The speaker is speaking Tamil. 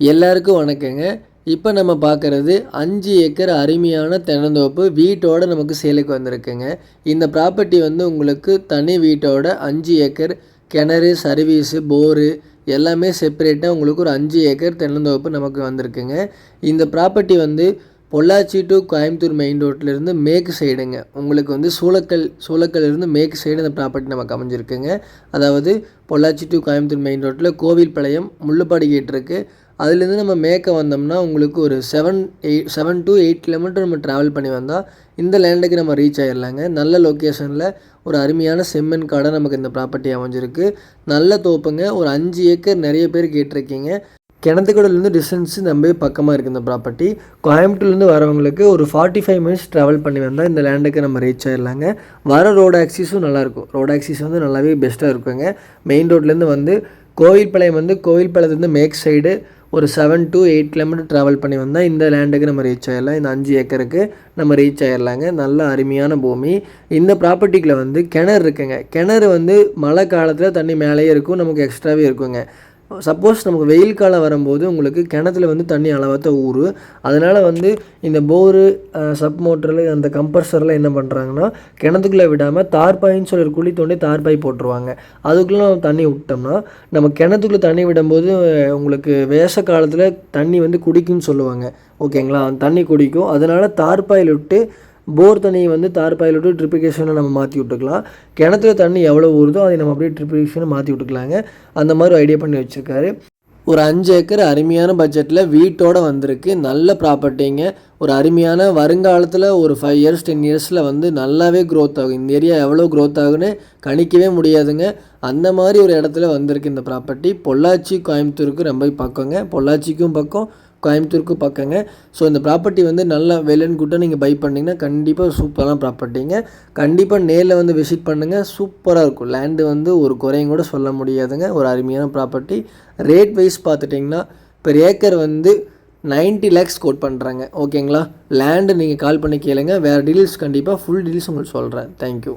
எல்லாருக்கும் வணக்கங்க. இப்போ நம்ம பார்க்குறது அஞ்சு ஏக்கர் அருமையான தென்னந்தோப்பு வீட்டோட நமக்கு சேலுக்கு வந்திருக்குங்க. இந்த ப்ராப்பர்ட்டி வந்து உங்களுக்கு தனி வீட்டோட அஞ்சு ஏக்கர் கிணறு சர்வீஸு போரு எல்லாமே செப்பரேட்டாக உங்களுக்கு ஒரு அஞ்சு ஏக்கர் தென்னந்தோப்பு நமக்கு வந்திருக்குங்க. இந்த ப்ராப்பர்ட்டி வந்து பொள்ளாச்சி டு கோயம்புத்தூர் மெயின் ரோட்லேருந்து மேற்கு சைடுங்க உங்களுக்கு வந்து சூளக்கல் சூளக்கல் இருந்து மேற்கு சைடு இந்த ப்ராப்பர்ட்டி நமக்கு அமைஞ்சிருக்குங்க. அதாவது பொள்ளாச்சி டு கோயம்புத்தூர் மெயின் ரோட்டில் கோவில் பாளையம் முள்ளுப்பாடி கேட் இருக்குது அதுலேருந்து நம்ம மேற்க வந்தோம்னா உங்களுக்கு ஒரு seven eight seven to eight kilometre நம்ம ட்ராவல் பண்ணி வந்தால் இந்த லேண்டுக்கு நம்ம ரீச் ஆகிடலாங்க நல்ல லொக்கேஷனில் ஒரு அருமையான செம்மன் காடை நமக்கு இந்த ப்ராப்பர்ட்டி அமைஞ்சிருக்கு. நல்ல தோப்புங்க. ஒரு அஞ்சு ஏக்கர் நிறைய பேர் கேட்டிருக்கீங்க. கிணத்துக்கடலேருந்து டிஸ்டன்ஸ் ரொம்ப பக்கமாக இருக்குது இந்த ப்ராப்பர்ட்டி கோயம்புத்தூர்லேருந்து வரவங்களுக்கு ஒரு ஃபார்ட்டி ஃபைவ் மினிட்ஸ் ட்ராவல் பண்ணி வந்தால் இந்த லேண்டுக்கு நம்ம ரீச் ஆகிடலாங்க வர ரோடு ஆக்சிஸும் நல்லாயிருக்கும் ரோடு ஆக்சிஸ் வந்து நல்லாவே பெஸ்ட்டாக இருக்குங்க. மெயின் ரோட்லேருந்து வந்து கோவில்பாளையம் வந்து கோவில்பாளையத்துலேருந்து மேக் சைடு ஒரு seven to eight kilometre travel பண்ணி வந்தால் இந்த லேண்டுக்கு நம்ம ரீச் ஆகிடலாம் இந்த அஞ்சு ஏக்கருக்கு நம்ம ரீச் ஆகிடலாங்க நல்ல அருமையான பூமி. இந்த ப்ராப்பர்ட்டிக்கில் வந்து கிணறு இருக்குங்க. கிணறு வந்து மழை காலத்தில் தண்ணி மேலேயே இருக்கும். நமக்கு எக்ஸ்ட்ராவே இருக்குங்க. சப்போஸ் நமக்கு வெயில் காலம் வரும்போது உங்களுக்கு கிணத்துல வந்து தண்ணி அளவாத்த ஊறு அதனால் வந்து இந்த போரு சப் மோட்டரில் அந்த கம்ப்ரஸரில் என்ன பண்ணுறாங்கன்னா கிணத்துக்குள்ளே விடாமல் தார்பாயின்னு சொல்லி ஒரு குழி தோண்டி தார்பாய் போட்டுருவாங்க. அதுக்குள்ளே நம்ம தண்ணி விட்டோம்னா நம்ம கிணத்துக்குள்ளே தண்ணி விடும்போது உங்களுக்கு வேச காலத்தில் தண்ணி வந்து குடிக்கும்னு சொல்லுவாங்க. ஓகேங்களா? தண்ணி குடிக்கும். அதனால் தார்பாயில் விட்டு போர் தண்ணியை வந்து தார்பாயில் விட்டு ட்ரிப்பிகேஷனை நம்ம மாற்றி விட்டுக்கலாம். கிணத்துல தண்ணி எவ்வளோ ஊறுதோ அதை நம்ம அப்படியே ட்ரிப்பிகேஷனை மாற்றி விட்டுக்கலாங்க. அந்த மாதிரி ஐடியா பண்ணி வச்சுருக்காரு. ஒரு அஞ்சு ஏக்கர் அருமையான பட்ஜெட்டில் வீட்டோட வந்திருக்கு. நல்ல ப்ராப்பர்ட்டிங்க. ஒரு அருமையான வருங்காலத்தில் ஒரு ஃபைவ் இயர்ஸ் டென் இயர்ஸில் வந்து நல்லாவே க்ரோத் ஆகும். இந்த ஏரியா எவ்வளோ க்ரோத் ஆகுன்னு கணிக்கவே முடியாதுங்க. அந்த மாதிரி ஒரு இடத்துல வந்திருக்கு இந்த ப்ராப்பர்ட்டி பொள்ளாச்சி கோயம்புத்தூருக்கு ரொம்ப பக்கங்க. பொள்ளாச்சிக்கும் பக்கம். கோயம்புத்தூருக்கு பக்கங்க. ஸோ இந்த ப்ராப்பர்ட்டி வந்து நல்ல வெலன் குட்டாக நீங்கள் பை பண்ணிங்கன்னா கண்டிப்பாக சூப்பரான ப்ராப்பர்ட்டிங்க கண்டிப்பாக நேரில் வந்து விசிட் பண்ணுங்கள் சூப்பராக இருக்கும். லேண்டு வந்து ஒரு குறையும் கூட சொல்ல முடியாதுங்க. ஒரு அருமையான ப்ராப்பர்ட்டி ரேட் வைஸ் பார்த்துட்டிங்கன்னா பெர் ஏக்கர் வந்து நைன்ட்டி லேக்ஸ் கோட் பண்ணுறாங்க ஓகேங்களா லேண்டு நீங்கள் கால் பண்ணி கேளுங்க. வேறு டீல்ஸ் கண்டிப்பாக ஃபுல் டீல்ஸ் உங்களுக்கு சொல்கிறேன் தேங்க்யூ